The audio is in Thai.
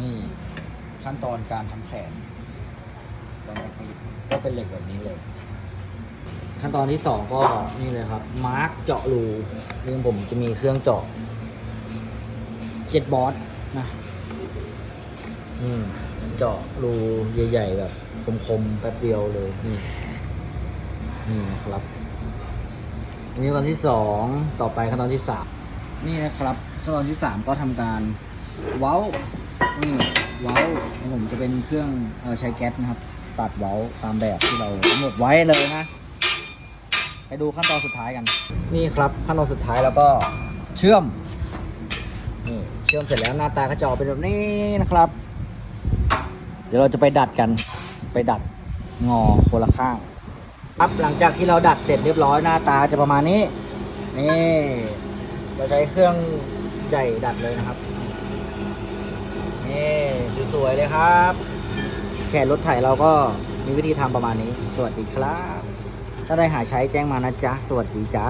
นี่ขั้นตอนการทำแขนลองมาปีดก็เป็นเหล็กแบบนี้เลย ขั้นตอนที่สองก็นี่เลยครับ มาร์กเจาะรูเรื่องผมจะมีเครื่องเจาะเจ็ดบอสนะอืมเจาะรูใหญ่ๆแบบคมๆแป๊บเดียวเลยนี่นี่นะครับ อันนี้ขั้นตอนที่สองต่อไปขั้นตอนที่สามนี่นะครับขั้นตอนที่สามก็ทำการเว้า นี่เว้าของผมจะเป็นเครื่องเออใช้แก๊สนะครับ ตัดเว้าตามแบบที่เรากำหนดไว้เลยนะ ไปดูขั้นตอนสุดท้ายกัน นี่ครับขั้นตอนสุดท้ายแล้วก็เชื่อมนี่เชื่อมเสร็จแล้วหน้าตาก็จะออกเป็นแบบนี้นะครับ เดี๋ยวเราจะไปดัดกัน ไปดัดงอคนละข้าง ครับหลังจากที่เราดัดเสร็จเรียบร้อยหน้าตาจะประมาณนี้ นี่ เราใช้เครื่องใหญ่ดัดเลยนะครับ นี่สวยๆเลยครับแขนรถไถเราก็มีวิธีทำประมาณนี้ สวัสดีครับ ถ้าได้หาใช้แจ้งมานะจ๊ะ สวัสดีจ้า